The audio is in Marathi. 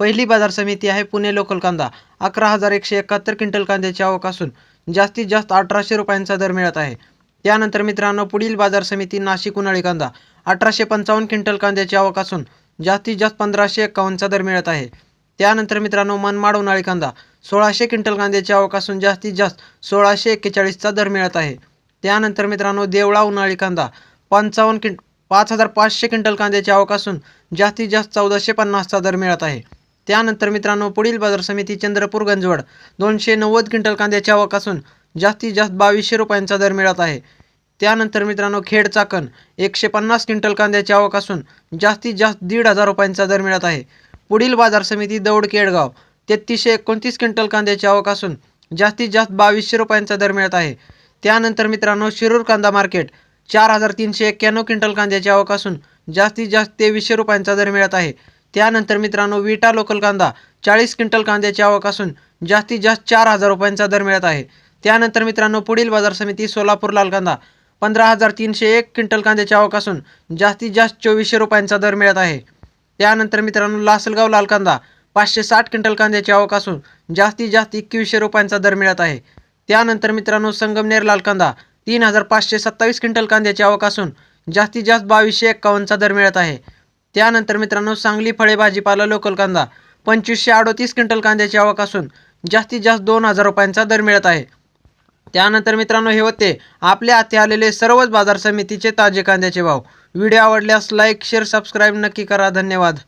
पहिली बाजार समिती आहे पुणे लोकल कांदा. अकरा हजार एकशे एकाहत्तर क्विंटल कांद्याची आवक असून जास्तीत जास्त अठराशे रुपयांचा दर मिळत आहे. त्यानंतर मित्रांनो पुढील बाजार समिती नाशिक उन्हाळी कांदा. अठराशे पंचावन्न क्विंटल कांद्याची आवक असून जास्तीत जास्त पंधराशे एकावन्नचा दर मिळत आहे. त्यानंतर मित्रांनो मनमाड उन्हाळी कांदा. सोळाशे क्विंटल कांद्याची आवक असून जास्तीत जास्त सोळाशे एक्केचाळीसचा दर मिळत आहे. त्यानंतर मित्रांनो देवळा उन्हाळी कांदा. पंचावन्न क्विंट पाच हजार पाचशे क्विंटल कांद्याची आवक असून जास्तीत जास्त चौदाशे पन्नासचा दर मिळत आहे. त्यानंतर मित्रांनो पुढील बाजार समिती चंद्रपूर गंजवड दोनशे नव्वद क्विंटल कांद्याची आवक असून जास्तीत जास्त बावीसशे रुपयांचा दर मिळत आहे. त्यानंतर मित्रांनो खेड चाकण एकशे पन्नास क्विंटल कांद्याची आवक असून जास्तीत जास्त दीड हजार रुपयांचा दर मिळत आहे. पुढील बाजार समिती दौड केडगाव तेहतीसशे एकोणतीस क्विंटल कांद्याची आवक असून जास्तीत जास्त बावीसशे रुपयांचा दर मिळत आहे. त्यानंतर मित्रांनो शिरूर कांदा मार्केट चार हजार तीनशे एक्क्याण्णव क्विंटल कांद्याची आवक असून जास्तीत जास्त तेवीसशे रुपयांचा दर मिळत आहे. त्यानंतर मित्रांनो विटा लोकल कांदा चाळीस क्विंटल कांद्याची आवक असून जास्तीत जास्त चार हजार रुपयांचा दर मिळत आहे. त्यानंतर मित्रांनो पुढील बाजार समिती सोलापूर लाल कांदा पंधरा हजार तीनशे एक क्विंटल कांद्याची आवक असून जास्तीत जास्त चोवीसशे रुपयांचा दर मिळत आहे. त्यानंतर मित्रांनो लासलगाव लाल कांदा पाचशे साठ क्विंटल कांद्याची आवक असून जास्तीत जास्त एकवीसशे रुपयांचा दर मिळत आहे. त्यानंतर मित्रांनो संगमनेर लाल कांदा तीन हजार पाचशे सत्तावीस क्विंटल कांद्याची आवक असून जास्तीत जास्त बावीसशे एक्कावन्नचा दर मिळत आहे. त्यानंतर मित्रांनो सांगली फळे भाजीपाला लोकल कांदा. पंचवीसशे अडोतीस क्विंटल कांद्याची आवक असून जास्तीत जास्त दोन हजार रुपयांचा दर मिळत आहे. त्यानंतर मित्रांनो हे होते आपल्या हाती आलेले सर्वच बाजार समितीचे ताजे कांद्याचे भाव. व्हिडिओ आवडल्यास लाईक शेअर सबस्क्राईब नक्की करा. धन्यवाद.